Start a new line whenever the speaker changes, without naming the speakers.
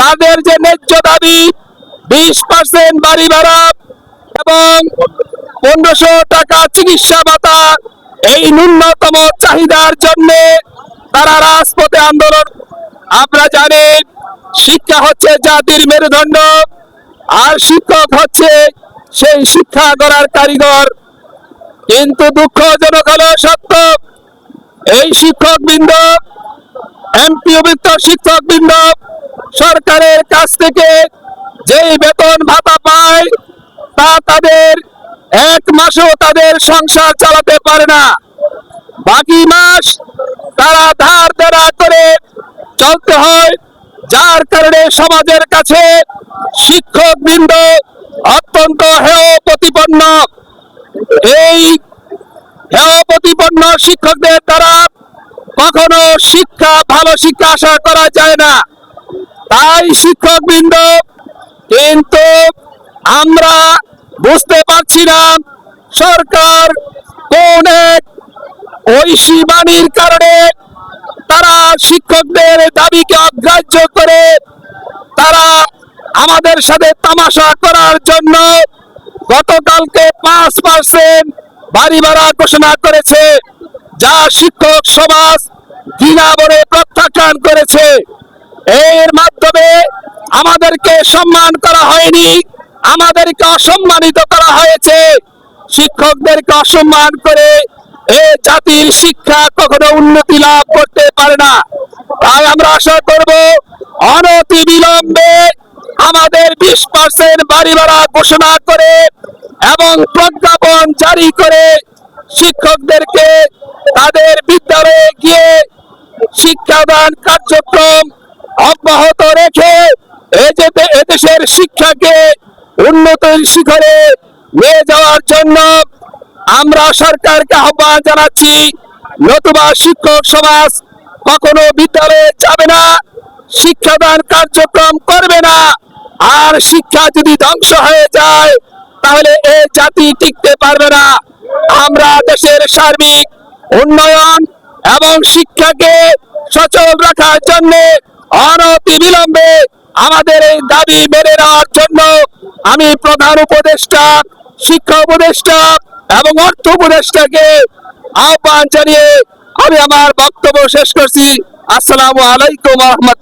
তাদের যে ন্যায্য দাবি, বিশ পার্সেন্ট বাড়ি ভাড়া এবং পনেরোশো টাকা চিকিৎসা ভাতা, এই ন্যূনতম চাহিদার জন্য তারা রাজপথে আন্দোলন। আমরা জানি শিক্ষা হচ্ছে জাতির মেরুদণ্ড, আর শিক্ষক হচ্ছে সেই শিক্ষা গড়ার কারিগর। কিন্তু দুঃখজনক হলো সত্য, এই শিক্ষক বৃন্দ এমপিওভুক্ত শিক্ষক বৃন্দ সরকারের কাছ থেকে যেই বেতন ভাতা পায়, তা তাদের এক মাসও তাদের সংসার চালাতে পারে না। বাকি মাস তারা ধার দেনা করে চলতে হয়, যার কারণে সমাজের কাছে শিক্ষক বৃন্দ অত্যন্ত হেয় প্রতিপন্ন। এই হেয় প্রতিপন্ন শিক্ষকদের দ্বারা কখনো শিক্ষা, ভালো শিক্ষা আশা করা যায় না। তাই শিক্ষক বৃন্দ কিন্তু আমরা বুঝতে পারছি না সরকার কোন এক ঐশী বাণীর কারণে তারা শিক্ষকদের দাবিকে অগ্রাহ্য করে, তারা আমাদের সাথে তামাশা করার জন্য গতকালকে পাঁচ পার্সেন্ট বাড়ি ভাড়া ঘোষণা করেছে, যা শিক্ষক সমাজ ঘৃণা বলে প্রত্যাখ্যান করেছে। এর মাধ্যমে আমাদেরকে সম্মান করা হয়নি, আমাদেরকে অসম্মানিত করা হয়েছে। শিক্ষকদেরকে অসম্মান করে এ জাতির শিক্ষা কখনো উন্নতি লাভ করতে পারে না। তাই আমরা আশা করব অনতি বিলম্বে আমাদের বিশ পার্সেন্ট বাড়ি ভাড়া ঘোষণা করে এবং প্রজ্ঞাপন জারি করে শিক্ষকদেরকে তাদের বিদ্যালয়ে গিয়ে শিক্ষাদান কার্যক্রম যে দে- এদেশের শিক্ষাকে উন্নতির শিখরে নিয়ে যাওয়ার জন্য আমরা সরকারকে আহ্বান জানাচ্ছি। নতুবা শিক্ষক সমাজ কখনো বিদ্যালয়ে যাবে না, শিক্ষাদান কার্যক্রম করবে না, আর শিক্ষা যদি ধ্বংস হয়ে যায়, তাহলে এই জাতি টিকতে পারবে না। আমরা দেশের সার্বিক উন্নয়ন এবং শিক্ষাকে সচল রাখার জন্য অনতি বিলম্বে আমাদের এই দাবি মেনে নেওয়ার জন্য আমি প্রধান উপদেষ্টা, শিক্ষা উপদেষ্টা এবং অর্থ উপদেষ্টাকে আহ্বান জানিয়ে আমি আমার বক্তব্য শেষ করছি। আসসালামু আলাইকুম রহমতুল্লাহ।